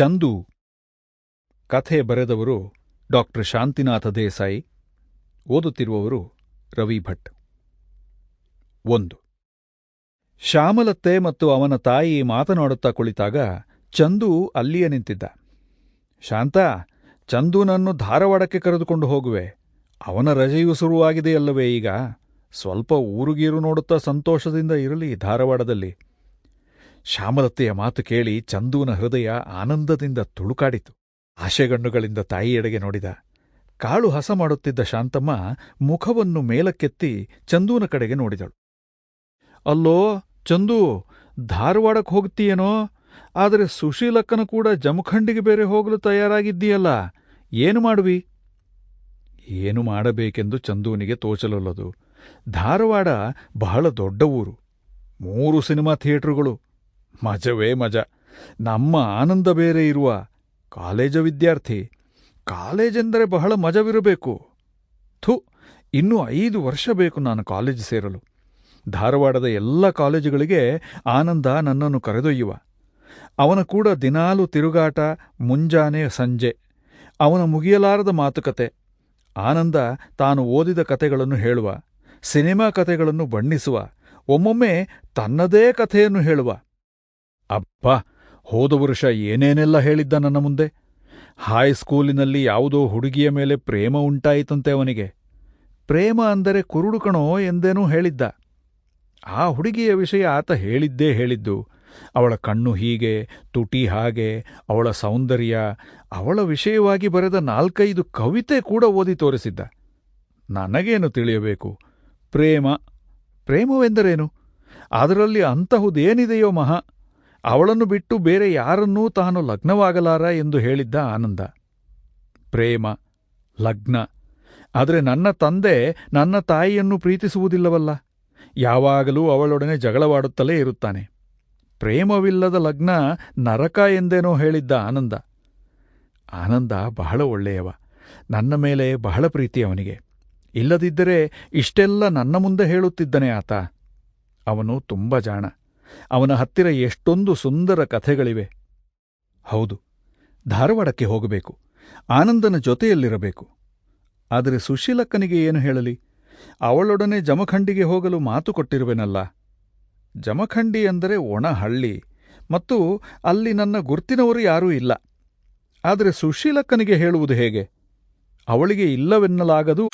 ಚಂದು ಕಥೆ ಬರೆದವರು ಡಾಕ್ಟರ್ ಶಾಂತಿನಾಥ ದೇಸಾಯಿ, ಓದುತ್ತಿರುವವರು ರವಿ ಭಟ್. ಒಂದು. ಶ್ಯಾಮಲತ್ತೆ ಮತ್ತು ಅವನ ತಾಯಿ ಮಾತನಾಡುತ್ತಾ ಕುಳಿತಾಗ ಚಂದು ಅಲ್ಲಿಯೇ ನಿಂತಿದ್ದ. ಶಾಂತ ಚಂದುನನ್ನು ಧಾರವಾಡಕ್ಕೆ ಕರೆದುಕೊಂಡು ಹೋಗುವೆ. ಅವನ ರಜೆಯು ಶುರುವಾಗಿದೆಯಲ್ಲವೇ ಈಗ. ಸ್ವಲ್ಪ ಊರುಗೀರು ನೋಡುತ್ತಾ ಸಂತೋಷದಿಂದ ಇರಲಿ ಧಾರವಾಡದಲ್ಲಿ. ಶ್ಯಾಮಲತೆಯ ಮಾತು ಕೇಳಿ ಚಂದೂನ ಹೃದಯ ಆನಂದದಿಂದ ತುಳುಕಾಡಿತು. ಆಶೆಗಣ್ಣುಗಳಿಂದ ತಾಯಿಯೆಡೆಗೆ ನೋಡಿದ. ಕಾಳು ಹಸ ಮಾಡುತ್ತಿದ್ದ ಶಾಂತಮ್ಮ ಮುಖವನ್ನು ಮೇಲಕ್ಕೆತ್ತಿ ಚಂದೂನ ಕಡೆಗೆ ನೋಡಿದಳು. ಅಲ್ಲೋ, ಚಂದು, ಧಾರವಾಡಕ್ಕೆ ಹೋಗ್ತೀಯೇನೋ? ಆದರೆ ಸುಶೀಲಕ್ಕನ ಕೂಡ ಜಮಖಂಡಿಗೆ ಬೇರೆ ಹೋಗಲು ತಯಾರಾಗಿದ್ದೀಯಲ್ಲ, ಏನು ಮಾಡುವಿ? ಏನು ಮಾಡಬೇಕೆಂದು ಚಂದೂನಿಗೆ ತೋಚಲೊಲ್ಲದು. ಧಾರವಾಡ ಬಹಳ ದೊಡ್ಡ ಊರು. ಮೂರು ಸಿನಿಮಾ ಥಿಯೇಟರುಗಳು. ಮಜವೇ ಮಜ. ನಮ್ಮ ಆನಂದ ಬೇರೆ ಇರುವ ಕಾಲೇಜ ವಿದ್ಯಾರ್ಥಿ. ಕಾಲೇಜೆಂದರೆ ಬಹಳ ಮಜವಿರಬೇಕು. ಥು, ಇನ್ನೂ ಐದು ವರ್ಷ ಬೇಕು ನಾನು ಕಾಲೇಜ್ ಸೇರಲು. ಧಾರವಾಡದ ಎಲ್ಲ ಕಾಲೇಜುಗಳಿಗೆ ಆನಂದ ನನ್ನನ್ನು ಕರೆದೊಯ್ಯುವ. ಅವನ ಕೂಡ ದಿನಾಲು ತಿರುಗಾಟ, ಮುಂಜಾನೆ, ಸಂಜೆ. ಅವನ ಮುಗಿಯಲಾರದ ಮಾತುಕತೆ. ಆನಂದ ತಾನು ಓದಿದ ಕತೆಗಳನ್ನು ಹೇಳುವ. ಸಿನಿಮಾ ಕತೆಗಳನ್ನು ಬಣ್ಣಿಸುವ. ಒಮ್ಮೊಮ್ಮೆ ತನ್ನದೇ ಕಥೆಯನ್ನು ಹೇಳುವ. ಅಬ್ಬ, ಹೋದ ವರ್ಷ ಏನೇನೆಲ್ಲ ಹೇಳಿದ್ದ ನನ್ನ ಮುಂದೆ? ಹೈಸ್ಕೂಲಿನಲ್ಲಿ ಯಾವುದೋ ಹುಡುಗಿಯ ಮೇಲೆ ಪ್ರೇಮ ಉಂಟಾಯಿತಂತೆ ಅವನಿಗೆ. ಪ್ರೇಮ ಅಂದರೆ ಕುರುಡು ಕಣೋ ಎಂದೇನೂ ಹೇಳಿದ್ದ. ಆ ಹುಡುಗಿಯ ವಿಷಯ ಆತ ಹೇಳಿದ್ದೇ ಹೇಳಿದ್ದು. ಅವಳ ಕಣ್ಣು ಹೀಗೆ, ತುಟಿ ಹಾಗೆ, ಅವಳ ಸೌಂದರ್ಯ, ಅವಳ ವಿಷಯವಾಗಿ ಬರೆದ ನಾಲ್ಕೈದು ಕವಿತೆ ಕೂಡ ಓದಿ ತೋರಿಸಿದ್ದ. ನನಗೇನು ತಿಳಿಯಬೇಕು? ಪ್ರೇಮ? ಪ್ರೇಮವೆಂದರೇನು? ಅದರಲ್ಲಿ ಅಂತಹುದೇನಿದೆಯೋ ಮಹಾ? ಅವಳನ್ನು ಬಿಟ್ಟು ಬೇರೆ ಯಾರನ್ನೂ ತಾನು ಲಗ್ನವಾಗಲಾರ ಎಂದು ಹೇಳಿದ್ದ ಆನಂದ. ಪ್ರೇಮ, ಲಗ್ನ. ಆದರೆ ನನ್ನ ತಂದೆ ನನ್ನ ತಾಯಿಯನ್ನು ಪ್ರೀತಿಸುವುದಿಲ್ಲವಲ್ಲ. ಯಾವಾಗಲೂ ಅವಳೊಡನೆ ಜಗಳವಾಡುತ್ತಲೇ ಇರುತ್ತಾನೆ. ಪ್ರೇಮವಿಲ್ಲದ ಲಗ್ನ ನರಕ ಎಂದೇನೋ ಹೇಳಿದ್ದ ಆನಂದ. ಆನಂದ ಬಹಳ ಒಳ್ಳೆಯವ. ನನ್ನ ಮೇಲೆ ಬಹಳ ಪ್ರೀತಿ ಅವನಿಗೆ. ಇಲ್ಲದಿದ್ದರೆ ಇಷ್ಟೆಲ್ಲ ನನ್ನ ಮುಂದೆ ಹೇಳುತ್ತಿದ್ದನೆ ಆತ. ಅವನು ತುಂಬ ಜಾಣ. ಅವನ ಹತ್ತಿರ ಎಷ್ಟೊಂದು ಸುಂದರ ಕಥೆಗಳಿವೆ. ಹೌದು, ಧಾರವಾಡಕ್ಕೆ ಹೋಗಬೇಕು, ಆನಂದನ ಜೊತೆಯಲ್ಲಿರಬೇಕು. ಆದರೆ ಸುಶೀಲಕ್ಕನಿಗೆ ಏನು ಹೇಳಲಿ? ಅವಳೊಡನೆ ಜಮಖಂಡಿಗೆ ಹೋಗಲು ಮಾತು ಕೊಟ್ಟಿರುವೆನಲ್ಲ. ಜಮಖಂಡಿ ಅಂದರೆ ಒಣಹಳ್ಳಿ ಮತ್ತು ಅಲ್ಲಿ ನನ್ನ ಗುರ್ತಿನವರು ಯಾರೂ ಇಲ್ಲ. ಆದರೆ ಸುಶೀಲಕ್ಕನಿಗೆ ಹೇಳುವುದು ಹೇಗೆ? ಅವಳಿಗೆ ಇಲ್ಲವೆನ್ನಲಾಗದು.